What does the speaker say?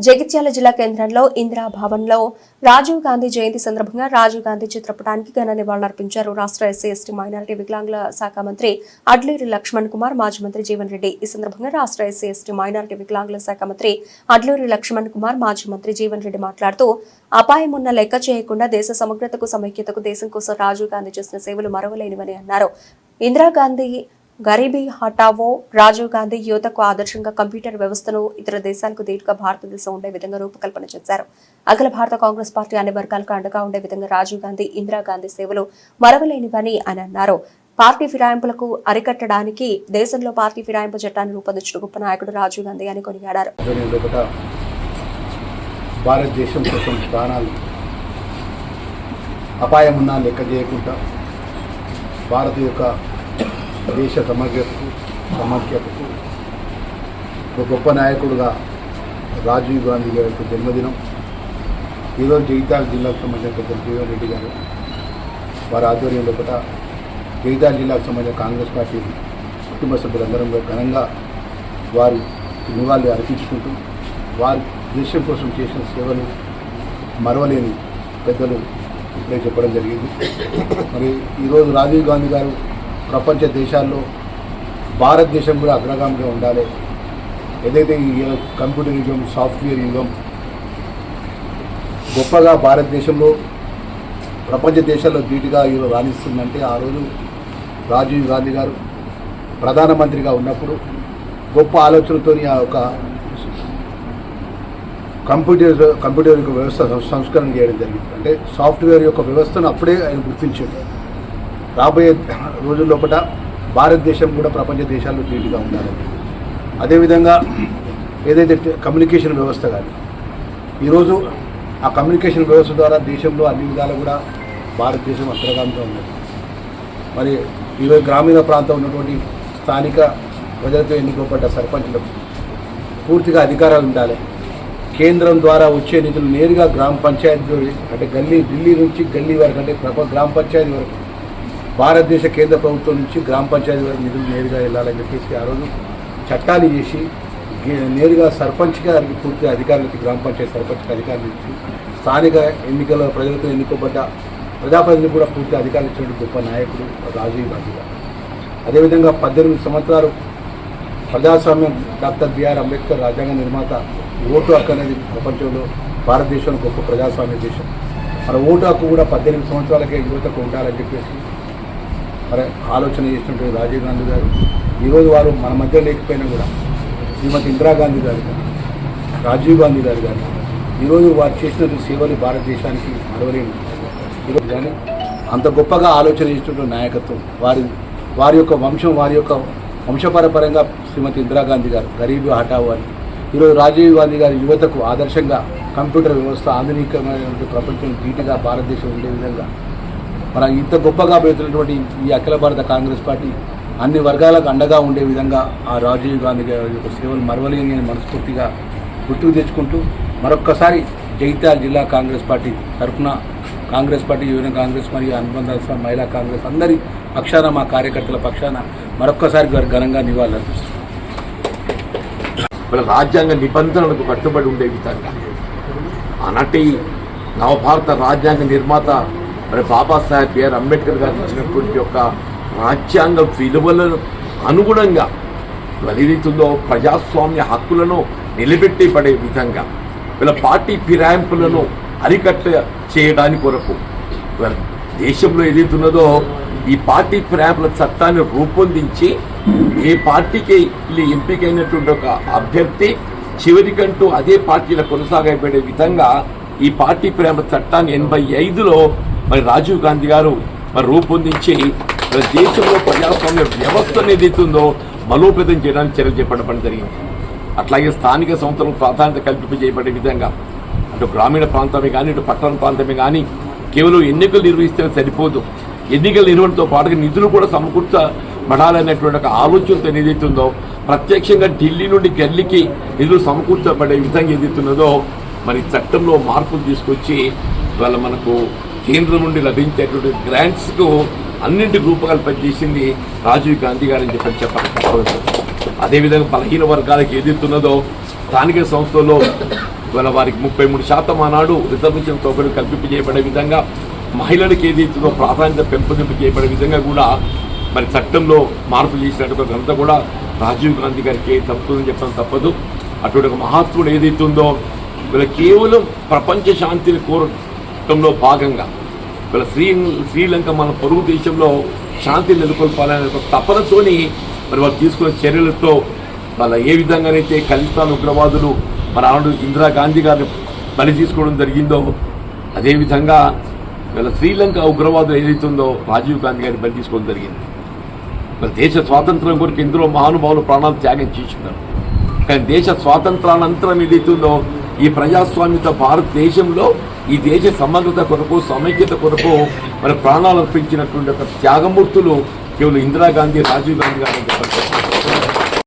జగిత్యాల జిల్లా కేంద్రంలో ఇందిరా భవన్లో రాజీవ్ గాంధీ జయంతి సందర్భంగా రాజీవ్ గాంధీ చిత్రపటానికి ఘన నివాళులర్పించారు రాష్ట్ర ఎస్సీ ఎస్టీ మైనారిటీ వికలాంగుల శాఖ మంత్రి అడ్లూరి లక్ష్మణ్ కుమార్ మాజీ మంత్రి జీవన్ రెడ్డి. ఈ సందర్భంగా రాష్ట్ర ఎస్సీ ఎస్టీ మైనారిటీ వికలాంగుల శాఖ మంత్రి అడ్లూరి లక్ష్మణ్ కుమార్ మాజీ మంత్రి జీవన్ రెడ్డి మాట్లాడుతూ అపాయం ఉన్న లెక్క చేయకుండా దేశ సమగ్రతకు సమైక్యతకు దేశం కోసం రాజీవ్ గాంధీ చేసిన సేవలు మరవలేనివని అన్నారు. ఇందిరాగాంధీ గరీబీ హటావో రాజీవ్ గాంధీ యువతకు ఆదర్శంగా కంప్యూటర్ వ్యవస్థను ఇతర దేశాలకు దీటుగా భారతదేశం ఉండే విధంగా రూపకల్పన చేశారు. అఖిల భారత కాంగ్రెస్ పార్టీ అన్ని వర్గాలకు అండగా ఉండే విధంగా రాజీవ్ గాంధీ ఇందిరాగాంధీ సేవలు మరవలేనివని అని అన్నారు. పార్టీ ఫిరాయింపులకు అరికట్టడానికి దేశంలో పార్టీ ఫిరాయింపు చట్టాన్ని రూపొందించిన గొప్ప నాయకుడు రాజీవ్ గాంధీ అని కొనియాడారు. భారతదేశం కోసం ప్రాణాలు అపాయం ఉన్నా లెక్క చేయకుండా భారత యొక్క దేశ సమగ్రతకు సమాఖ్యతకు ఒక గొప్ప నాయకుడుగా రాజీవ్ గాంధీ గారి యొక్క జన్మదినం. ఈరోజు జగిత్యాల జిల్లాకు సంబంధించిన పెద్దలు జీవన్ రెడ్డి గారు వారి ఆధ్వర్యంలో కూడా జగిత్యాల జిల్లాకు సంబంధించిన కాంగ్రెస్ పార్టీ కుటుంబ సభ్యులందరం ఘనంగా వారి నివాళులు అర్పించుకుంటూ వారి దేశం కోసం చేసిన సేవలు మరవలేని పెద్దలు ఇప్పుడే చెప్పడం జరిగింది. మరి ఈరోజు రాజీవ్ గాంధీ గారు ప్రపంచ దేశాల్లో భారతదేశం కూడా అగ్రగామిగా ఉండాలి. ఏదైతే ఈ కంప్యూటర్ యుగం సాఫ్ట్వేర్ యుగం గొప్పగా భారతదేశంలో ప్రపంచ దేశాల్లో ధీటుగా ఈ రాణిస్తుందంటే ఆ రోజు రాజీవ్ గాంధీ గారు ప్రధానమంత్రిగా ఉన్నప్పుడు గొప్ప ఆలోచనతో ఆ యొక్క కంప్యూటర్ కంప్యూటర్ యొక్క వ్యవస్థ సం- సంస్కరణ చేయడం జరిగింది. అంటే సాఫ్ట్వేర్ యొక్క వ్యవస్థను అప్పుడే ఆయన గుర్తించాడు రాబోయే రోజుల లోపల భారతదేశం కూడా ప్రపంచ దేశాల్లో ధీటుగా ఉండాలి. అదేవిధంగా ఏదైతే కమ్యూనికేషన్ వ్యవస్థ కానీ ఈరోజు ఆ కమ్యూనికేషన్ వ్యవస్థ ద్వారా దేశంలో అన్ని విధాలు కూడా భారతదేశం అగ్రగామిగా ఉంది మరి ఈరోజు గ్రామీణ ప్రాంతం ఉన్నటువంటి స్థానిక ప్రజలతో ఎన్నుకోబడ్డ సర్పంచులకు పూర్తిగా అధికారాలు ఉండాలి. కేంద్రం ద్వారా వచ్చే నిధులు నేరుగా గ్రామ పంచాయతీ అంటే గల్లీ ఢిల్లీ నుంచి గల్లీ వరకు అంటే ప్రప గ్రామ పంచాయతీ వరకు భారతదేశ కేంద్ర ప్రభుత్వం నుంచి గ్రామ పంచాయతీ వరకు నిధులు నేరుగా వెళ్ళాలని చెప్పేసి ఆ రోజు చట్టాలు చేసి నేరుగా సర్పంచ్ గారికి పూర్తి అధికారులకి గ్రామ పంచాయతీ సర్పంచ్కి అధికారులు ఇచ్చి స్థానిక ఎన్నికల ప్రజలతో ఎన్నుకోబడ్డ ప్రజాప్రతినిధులు కూడా పూర్తి అధికారులు ఇచ్చినటువంటి గొప్ప నాయకుడు రాజీవ్ గాంధీ గారు. అదేవిధంగా పద్దెనిమిది సంవత్సరాలు ప్రజాస్వామ్యం డాక్టర్ బిఆర్ అంబేద్కర్ రాజ్యాంగ నిర్మాత ఓటు హక్కు అనేది ప్రపంచంలో భారతదేశంలో గొప్ప ప్రజాస్వామ్య దేశం. మన ఓటు హక్కు కూడా పద్దెనిమిది సంవత్సరాలకే యువతకు ఉండాలని చెప్పేసి మరి ఆలోచన చేసినటువంటి రాజీవ్ గాంధీ గారు ఈరోజు వారు మన మధ్య లేకపోయినా కూడా శ్రీమతి ఇందిరాగాంధీ గారు కానీ రాజీవ్ గాంధీ గారు కానీ ఈరోజు వారు చేసినటువంటి సేవలు భారతదేశానికి మరవలేని ఈరోజు కానీ అంత గొప్పగా ఆలోచన చేసినటువంటి నాయకత్వం వారి వారి యొక్క వంశం వారి యొక్క వంశపరపరంగా శ్రీమతి ఇందిరాగాంధీ గారు గరీబ్ హఠావు అని ఈరోజు రాజీవ్ గాంధీ గారి యువతకు ఆదర్శంగా కంప్యూటర్ వ్యవస్థ ఆధునికమైన ప్రపంచం ధీటుగా భారతదేశం ఉండే విధంగా మన ఇంత గొప్పగా పెడుతున్నటువంటి ఈ అఖిల భారత కాంగ్రెస్ పార్టీ అన్ని వర్గాలకు అండగా ఉండే విధంగా ఆ రాజీవ్ గాంధీ గారి యొక్క సేవలు మరవలేని మనస్ఫూర్తిగా గుర్తుకు తెచ్చుకుంటూ మరొక్కసారి జగిత్యాల జిల్లా కాంగ్రెస్ పార్టీ తరఫున కాంగ్రెస్ పార్టీ యువన కాంగ్రెస్ మరియు అనుబంధ మహిళా కాంగ్రెస్ అందరి పక్షాన మా కార్యకర్తల పక్షాన మరొక్కసారి ఘనంగా నివాళులర్పిస్తున్నాం మన రాజ్యాంగ నిబంధనలకు కట్టుబడి ఉండే విధంగా ఆనాటి నవభారత రాజ్యాంగ నిర్మాత మరి బాబాసాహెబ్ బిఆర్ అంబేద్కర్ గారు ఇచ్చినటువంటి యొక్క రాజ్యాంగ విలువలను అనుగుణంగా ఏదైతుందో ప్రజాస్వామ్య హక్కులను నిలబెట్టి పడే విధంగా వీళ్ళ పార్టీ ఫిరాయింపులను అరికట్ట చేయడానికి కొరకు దేశంలో ఏదైతున్నదో ఈ పార్టీ ఫిరాయింపుల చట్టాన్ని రూపొందించి ఏ పార్టీకి ఎంపికైనటువంటి ఒక అభ్యర్థి చివరికంటూ అదే పార్టీలో కొనసాగబడే విధంగా ఈ పార్టీ ప్రేమ చట్టాన్ని ఎనభై ఐదులో మరి రాజీవ్ గాంధీ గారు మరి రూపొందించి మన దేశంలో ప్రజాస్వామ్య వ్యవస్థను ఏదైతుందో బలోపేతం చేయడానికి చర్యలు చేపట్టడం జరిగింది. అట్లాగే స్థానిక సంస్థలకు ప్రాధాన్యత కల్పింప చేయబడే విధంగా అటు గ్రామీణ ప్రాంతమే కానీ ఇటు పట్టణ ప్రాంతమే కానీ కేవలం ఎన్నికలు నిర్వహిస్తే సరిపోదు. ఎన్నికల నిర్వహణతో పాటుగా నిధులు కూడా సమకూర్చబడాలనేటువంటి ఒక ఆలోచనతో ఏదైతుందో ప్రత్యక్షంగా ఢిల్లీ నుండి గల్లీకి నిధులు సమకూర్చబడే విధంగా ఏదైతున్నదో మరి చట్టంలో మార్పులు తీసుకొచ్చి ఇవాళ మనకు కేంద్రం నుండి లభించేటువంటి గ్రాంట్స్కు అన్నింటి రూపకల్పన చేసింది రాజీవ్ గాంధీ గారని చెప్పని చెప్పాలి. అదేవిధంగా బలహీన వర్గాలకు ఏదైతున్నదో స్థానిక సంస్థల్లో ఇవాళ వారికి ముప్పై మూడు శాతం ఆనాడు రిజర్వేషన్ సౌకర్యం కల్పింపజేయబడే విధంగా మహిళలకు ఏదైతుందో ప్రాధాన్యత పెంపొందింపు చేయబడే విధంగా కూడా మరి చట్టంలో మార్పు చేసినట్టు ఘనత కూడా రాజీవ్ గాంధీ గారికి తప్పుతుందని చెప్పడం తప్పదు. అటువంటి ఒక మహాత్ముడు ఏదైతుందో వీళ్ళ కేవలం ప్రపంచ శాంతిని కోరటంలో భాగంగా వీళ్ళ శ్రీ శ్రీలంక మన పొరుగు దేశంలో శాంతి నెలకొల్పాలనే ఒక తపనతోని మరి వాళ్ళు తీసుకున్న చర్యలతో వాళ్ళ ఏ విధంగానైతే ఖలిస్తాన్ ఉగ్రవాదులు మన ఆవిడ ఇందిరాగాంధీ గారిని బలి తీసుకోవడం జరిగిందో అదేవిధంగా వీళ్ళ శ్రీలంక ఉగ్రవాదులు ఏదైతుందో రాజీవ్ గాంధీ గారిని బలి తీసుకోవడం జరిగింది. మరి దేశ స్వాతంత్రం కొరకు ఎందరో మహానుభావులు ప్రాణాలు త్యాగం చేస్తున్నారు. కానీ దేశ స్వాతంత్రానంతరం ఏదైతుందో ఈ ప్రజాస్వామ్యత భారతదేశంలో ఈ దేశ సమగ్రత కొరకు సమైక్యత కొరకు మన ప్రాణాలు అర్పించినటువంటి ఒక త్యాగమూర్తులు కేవలం ఇందిరాగాంధీ రాజీవ్ గాంధీ గారు